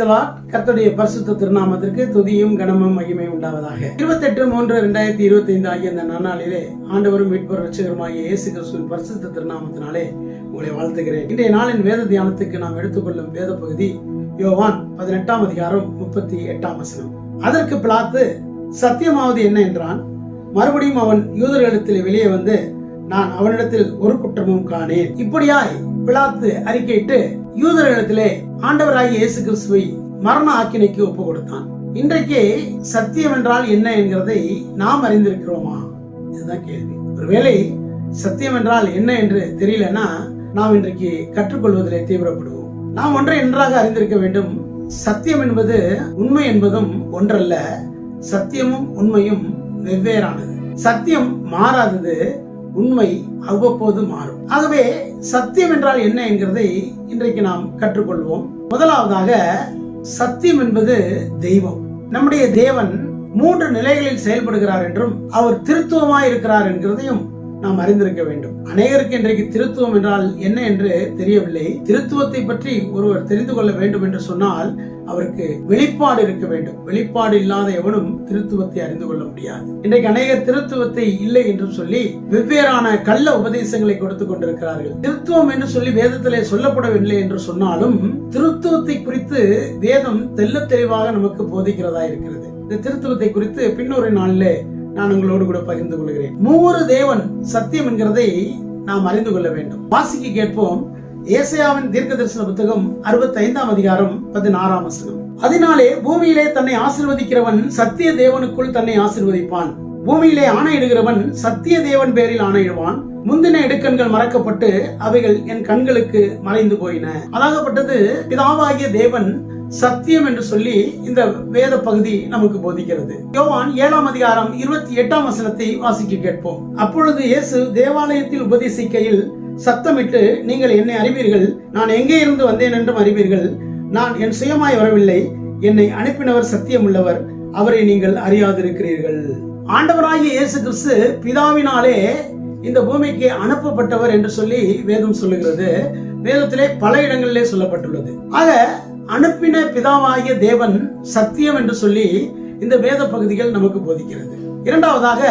கர்த்தருடைய பரிசுத்த திருநாமத்திற்கு துதியும் கனமும் மகிமை உண்டாவதாக. இருபத்தெட்டு மூன்று ரெண்டாயிரத்தி இருபத்தி ஐந்து ஆகிய அந்த நன்னாளிலே ஆண்டவரும் மீட்பர் ரட்சகருமாகிய இயேசு கிறிஸ்துவின் பரிசுத்த திருநாமத்தினாலே உங்களை வாழ்த்துகிறேன். இன்றைய நாளின் வேத தியானத்துக்கு நாம் எடுத்துக்கொள்ளும் வேத பகுதி யோவான் பதினெட்டாம் அதிகாரம் முப்பத்தி எட்டாம் வசனம். அதற்கு பிளாத்து சத்தியமாவது என்ன என்றான்? மறுபடியும் அவன் யூதர்களிடத்தில் வெளியே வந்து நான் அவனிடத்தில் ஒரு குற்றமும் காணேன். இப்படியாய் பிளாத்து அறிக்கையிட்டு யூதர்களிடத்திலே ஆண்டவராகிய இயேசு கிறிஸ்துவை மரண ஆக்கினைக்கு ஒப்பு கொடுத்தான் இன்றைக்கு சத்தியம் என்றால் என்ன என்கிறதை நாம் அறிந்திருக்கிறோமா? இதுதான் கேள்வி. ஒருவேளை சத்தியம் என்றால் என்ன என்று தெரியலன்னா நாம் இன்றைக்கு கற்றுக்கொள்வதிலே தீவிரப்படுவோம். நாம் ஒன்றை நன்றாக அறிந்திருக்க வேண்டும். சத்தியம் என்பது உண்மை என்பதும் ஒன்றல்ல. சத்தியமும் உண்மையும் வெவ்வேறானது. சத்தியம் மாறாதது. உண்மை அவ்வப்போது மாறும். ஆகவே சத்தியம் என்றால் என்ன என்கிறதை இன்றைக்கு நாம் கற்றுக்கொள்வோம். முதலாவதாக சத்தியம் என்பது தெய்வம். நம்முடைய தேவன் மூன்று நிலைகளில் செயல்படுகிறார் என்றும் அவர் திருத்துவமாய் இருக்கிறார் என்கிறதையும் நாம் அறிந்திருக்க வேண்டும். அநேகருக்கு இன்றைக்கு திருத்துவம் என்றால் என்ன என்று தெரியவில்லை. திருத்துவத்தை பற்றி ஒருவர் தெரிந்து கொள்ள வேண்டும் என்று சொன்னால் அவருக்கு வெளிப்பாடு இருக்க வேண்டும். வெளிப்பாடு இல்லாத எவனும் திருத்துவத்தை அறிந்து கொள்ள முடியாது. இன்றைக்கு அநேக திருத்துவத்தை இல்லை என்று சொல்லி வெவ்வேறான கள்ள உபதேசங்களை கொடுத்து கொண்டிருக்கிறார்கள். திருத்துவம் என்று சொல்லி வேதத்திலே சொல்லப்படவில்லை என்று சொன்னாலும் திருத்துவத்தை குறித்து வேதம் தெல்ல தெளிவாக நமக்கு போதிக்கிறதா இருக்கிறது. இந்த திருத்துவத்தை குறித்து பின்னொரு நாளிலே நான் உங்களோடு கூட பகிர்ந்து கொள்கிறேன். மூவரு தேவன் சத்தியம் என்கிறதை நாம் அறிந்து கொள்ள வேண்டும். வாசிக்கு கேட்போம். ஏசையாவின் தீர்க்க தரிசன புத்தகம் அறுபத்தி ஐந்தாம் அதிகாரம் பதினாறாம் வசனம். அதனாலே பூமியிலே தன்னை ஆசிர்வதிக்கிறவன் சத்திய தேவனுக்குள் தன்னை ஆசிர்வதிப்பான். பூமியிலே ஆணையிடுகிறவன் சத்திய தேவன் பேரில் ஆணையிடுவான் முந்தின இடுக்கண்கள் மறக்கப்பட்டு அவைகள் என் கண்களுக்கு மறைந்து போயின. அதாகப்பட்டது பிதாவாகிய தேவன் சத்தியம் என்று சொல்லி இந்த வேத பகுதி நமக்கு போதிக்கிறது. யோவான் ஏழாம் அதிகாரம் இருபத்தி எட்டாம் வசனத்தை வாசிக்க கேட்போம். அப்பொழுது இயேசு தேவாலயத்தில் உபதேசிக்கையில் சத்தமிட்டு நீங்கள் என்னை அறிவீர்கள் நான் எங்கே இருந்து வந்தேன் என்றும் அறிவீர்கள். நான் என் சுயமாய் வரவில்லை என்னை அனுப்பினவர் சத்தியம் உள்ளவர் அவரை நீங்கள் அறியாதிருக்கிறீர்கள். ஆண்டவராகிய இயேசு கிறிஸ்து பிதாவினாலே இந்த பூமிக்கு அனுப்பப்பட்டவர் என்று சொல்லி வேதம் சொல்லுகிறது. வேதத்திலே பல இடங்களிலே சொல்லப்பட்டுள்ளது. ஆக அனுப்பின பிதாவாகிய தேவன் சத்தியம் என்று சொல்லி இந்த வேத பகுதிகள் நமக்கு போதிக்கிறது. இரண்டாவதாக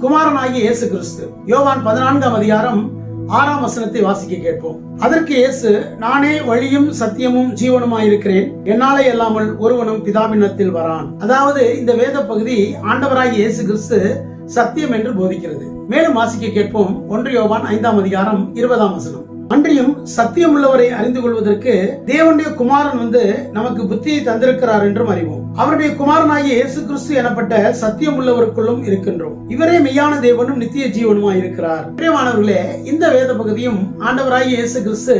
குமாரனாகிய இயேசு கிறிஸ்து. யோவான் பதினான்காம் அதிகாரம் ஆறாம் வசனத்தை வாசிக்க கேட்போம். அதற்கு இயேசு நானே வழியும் சத்தியமும் ஜீவனுமாயிருக்கிறேன். என்னாலே இல்லாமல் ஒருவனும் பிதாவினத்தில் வரான். அதாவது இந்த வேத பகுதி ஆண்டவராகிய இயேசு கிறிஸ்து சத்தியம் என்று போதிக்கிறது. மேலும் வாசிக்க கேட்போம். ஒன்று யோவான் ஐந்தாம் அதிகாரம் இருபதாம் வசனம். அன்றியும் சத்தியம் உள்ளவரை அறிந்து கொள்வதற்கு தேவனுடைய குமாரன் வந்து நமக்கு புத்தியை தந்திருக்கிறார் என்றும் அறிவோம். அவருடைய குமாரனாகிய இயேசு கிறிஸ்து எனப்பட்ட சத்தியம் உள்ளவருக்குள்ளும் இருக்கின்றோம். இவரே மெய்யான தேவனும் நித்திய ஜீவனுமாய் இருக்கிறார் பிரியமானவர்களே இந்த வேத பகுதியும் ஆண்டவராகிய இயேசு கிறிஸ்து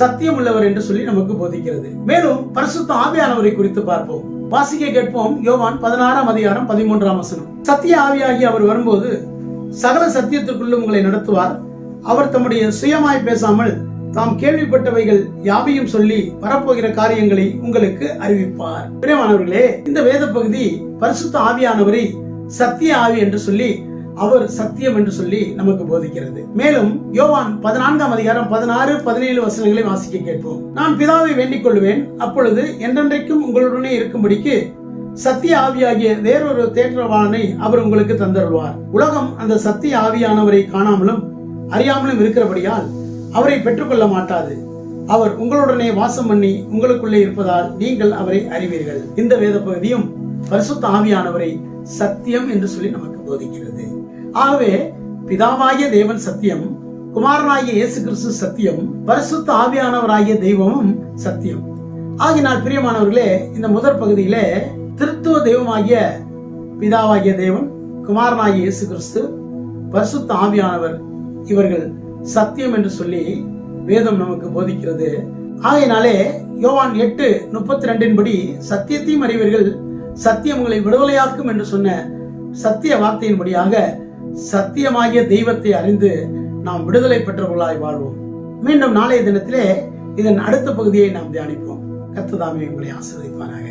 சத்தியம் உள்ளவர் என்று சொல்லி நமக்கு போதிக்கிறது. மேலும் பரிசுத்த ஆவியானவரை குறித்து பார்ப்போம். வாசிக்க கேட்போம் யோவான் பதினாறாம் அதிகாரம் பதிமூன்றாம் வசனம். சத்திய ஆவியாகி அவர் வரும்போது சகல சத்தியத்திற்குள்ளும் உங்களை நடத்துவார். அவர் தம்முடைய சுயமாய் பேசாமல் தாம் கேள்விப்பட்டவைகள் யாவையும் சொல்லி வரப்போகிற காரியங்களை உங்களுக்கு அறிவிப்பார். பிரியமானவர்களே இந்த வேத பகுதி பரிசுத்த ஆவியானவரை சத்திய ஆவி என்று சொல்லி அவர் சத்தியம் என்று சொல்லி நமக்கு போதிக்கிறது. மேலும் யோவான் பதினான்காம் அதிகாரம் பதினாறு பதினேழு வசனங்களை வாசிக்க கேட்போம். நான் பிதாவை வேண்டிக் கொள்வேன் அப்பொழுது என்றென்றைக்கும் உங்களுடனே இருக்கும்படிக்கு சத்திய ஆவியாகிய வேறொரு தேற்றவாளனை அவர் உங்களுக்கு தந்தருவார் உலகம் அந்த சத்திய ஆவியானவரை காணாமலும் அறியாமலும் இருக்கிறபடியால் அவரை பெற்றுக்கொள்ள மாட்டாது. அவர் உங்களுடனே வாசம் பண்ணி உங்களுக்குள்ளே இருப்பதால் நீங்கள் அவரை அறிவீர்கள். இந்த வேத பகுதியும் பரிசுத்த ஆவியானவரை சத்தியம் என்று சொல்லி நமக்கு போதிக்கிறது. ஆகவே பிதாவாகிய தேவன் சத்தியம் குமாரனாகிய இயேசு கிறிஸ்து சத்தியம் பரிசுத்த ஆவியானவராகிய தெய்வமும் சத்தியம். ஆகினால் பிரியமானவர்களே இந்த முதற் பகுதியிலே திருத்துவ தெய்வமாகிய பிதாவாகிய தேவன் குமாரனாகிய இயேசு கிறிஸ்து பரிசுத்த ஆவியானவர் இவர்கள் சத்தியம் என்று சொல்லி வேதம் நமக்கு போதிக்கிறது. ஆகையினாலே யோவான் எட்டு முப்பத்தி ரெண்டின் படி சத்தியத்தையும் அறிவீர்கள் சத்தியம் உங்களை விடுதலையாக்கும் என்று சொன்ன சத்திய வார்த்தையின்படியாக சத்தியமாகிய தெய்வத்தை அறிந்து நாம் விடுதலை பெற்றவர்களாய் வாழ்வோம். மீண்டும் நாளைய தினத்திலே இதன் அடுத்த பகுதியை நாம் தியானிப்போம். கத்ததாமே உங்களை ஆசீர்வதிப்பாராக.